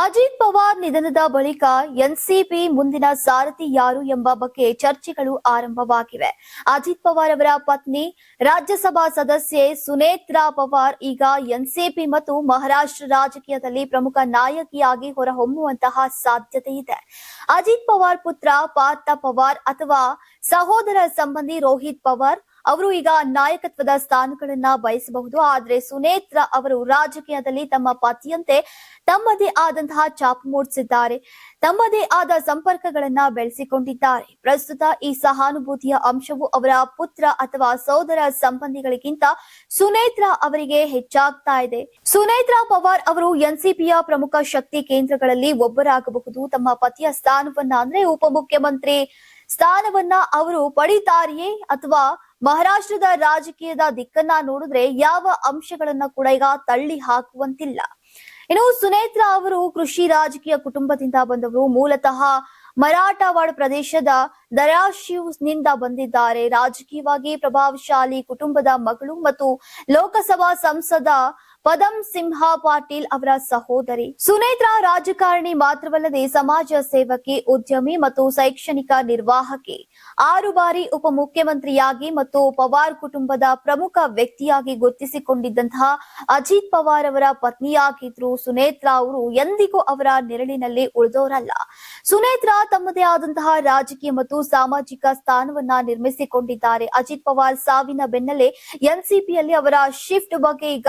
ಅಜಿತ್ ಪವಾರ್ ನಿಧನದ ಬಳಿಕ ಎನ್ಸಿಪಿ ಮುಂದಿನ ಸಾರಥಿ ಯಾರು ಎಂಬ ಬಗ್ಗೆ ಚರ್ಚೆಗಳು ಆರಂಭವಾಗಿವೆ. ಅಜಿತ್ ಪವಾರ್ ಅವರ ಪತ್ನಿ, ರಾಜ್ಯಸಭಾ ಸದಸ್ಯೆ ಸುನೇತ್ರಾ ಪವಾರ್ ಈಗ ಎನ್ಸಿಪಿ ಮತ್ತು ಮಹಾರಾಷ್ಟ್ರ ರಾಜಕೀಯದಲ್ಲಿ ಪ್ರಮುಖ ನಾಯಕಿಯಾಗಿ ಹೊರಹೊಮ್ಮುವಂತಹ ಸಾಧ್ಯತೆ ಇದೆ. ಅಜಿತ್ ಪವಾರ್ ಪುತ್ರ ಪಾರ್ಥ ಪವಾರ್ ಅಥವಾ ಸಹೋದರ ಸಂಬಂಧಿ ರೋಹಿತ್ ಪವಾರ್ ಅವರು ಈಗ ನಾಯಕತ್ವದ ಸ್ಥಾನಗಳನ್ನ ಬಯಸಬಹುದು. ಆದ್ರೆ ಸುನೇತ್ರ ಅವರು ರಾಜಕೀಯದಲ್ಲಿ ತಮ್ಮ ಪತಿಯಂತೆ ತಮ್ಮದೇ ಆದಂತಹ ಚಾಪು ಮೂಡಿಸಿದ್ದಾರೆ. ತಮ್ಮದೇ ಆದ ಸಂಪರ್ಕಗಳನ್ನ ಬೆಳೆಸಿಕೊಂಡಿದ್ದಾರೆ. ಪ್ರಸ್ತುತ ಈ ಸಹಾನುಭೂತಿಯ ಅಂಶವು ಅವರ ಪುತ್ರ ಅಥವಾ ಸೋದರ ಸಂಬಂಧಿಗಳಿಗಿಂತ ಸುನೇತ್ರ ಅವರಿಗೆ ಹೆಚ್ಚಾಗ್ತಾ ಇದೆ. ಸುನೇತ್ರ ಪವಾರ್ ಅವರು ಎನ್ಸಿಪಿಯ ಪ್ರಮುಖ ಶಕ್ತಿ ಕೇಂದ್ರಗಳಲ್ಲಿ ಒಬ್ಬರಾಗಬಹುದು. ತಮ್ಮ ಪತಿಯ ಸ್ಥಾನವನ್ನ ಅಂದ್ರೆ ಉಪಮುಖ್ಯಮಂತ್ರಿ ಸ್ಥಾನವನ್ನ ಅವರು ಪಡಿತಾರೆಯೇ ಅಥವಾ ಮಹಾರಾಷ್ಟ್ರದ ರಾಜಕೀಯದ ದಿಕ್ಕನ್ನ ನೋಡಿದ್ರೆ ಯಾವ ಅಂಶಗಳನ್ನ ಕೂಡ ಈಗ ತಳ್ಳಿ ಹಾಕುವಂತಿಲ್ಲ. ಇನ್ನು ಸುನೇತ್ರಾ ಅವರು ಕೃಷಿ ರಾಜಕೀಯ ಕುಟುಂಬದಿಂದ ಬಂದವರು. ಮೂಲತಃ ಮರಾಠವಾಡ ಪ್ರದೇಶದ ದರಾಶಿವ್ನಿಂದ ಬಂದಿದ್ದಾರೆ. ರಾಜಕೀಯವಾಗಿ ಪ್ರಭಾವಶಾಲಿ ಕುಟುಂಬದ ಮಗಳು ಮತ್ತು ಲೋಕಸಭಾ ಸಂಸದ ಪದಂ ಸಿಂಹ ಪಾಟೀಲ್ ಅವರ ಸಹೋದರಿ. ಸುನೇತ್ರಾ ರಾಜಕಾರಣಿ ಮಾತ್ರವಲ್ಲದೆ ಸಮಾಜ ಸೇವಕಿ, ಉದ್ಯಮಿ ಮತ್ತು ಶೈಕ್ಷಣಿಕ ನಿರ್ವಾಹಕಿ. ಆರು ಬಾರಿ ಉಪಮುಖ್ಯಮಂತ್ರಿಯಾಗಿ ಮತ್ತು ಪವಾರ್ ಕುಟುಂಬದ ಪ್ರಮುಖ ವ್ಯಕ್ತಿಯಾಗಿ ಗುರುತಿಸಿಕೊಂಡಿದ್ದಂತಹ ಅಜಿತ್ ಪವಾರ್ ಅವರ ಪತ್ನಿಯಾಗಿದ್ರು ಸುನೇತ್ರಾ ಅವರು ಎಂದಿಗೂ ಅವರ ನೆರಳಿನಲ್ಲಿ ಉಳಿದವರಲ್ಲ. ಸುನೇತ್ರ ತಮ್ಮದೇ ಆದಂತಹ ರಾಜಕೀಯ ಮತ್ತು ಸಾಮಾಜಿಕ ಸ್ಥಾನವನ್ನ ನಿರ್ಮಿಸಿಕೊಂಡಿದ್ದಾರೆ. ಅಜಿತ್ ಪವಾರ್ ಸಾವಿನ ಬೆನ್ನಲ್ಲೇ ಎನ್ಸಿಪಿಯಲ್ಲಿ ಅವರ ಶಿಫ್ಟ್ ಬಗ್ಗೆ ಈಗ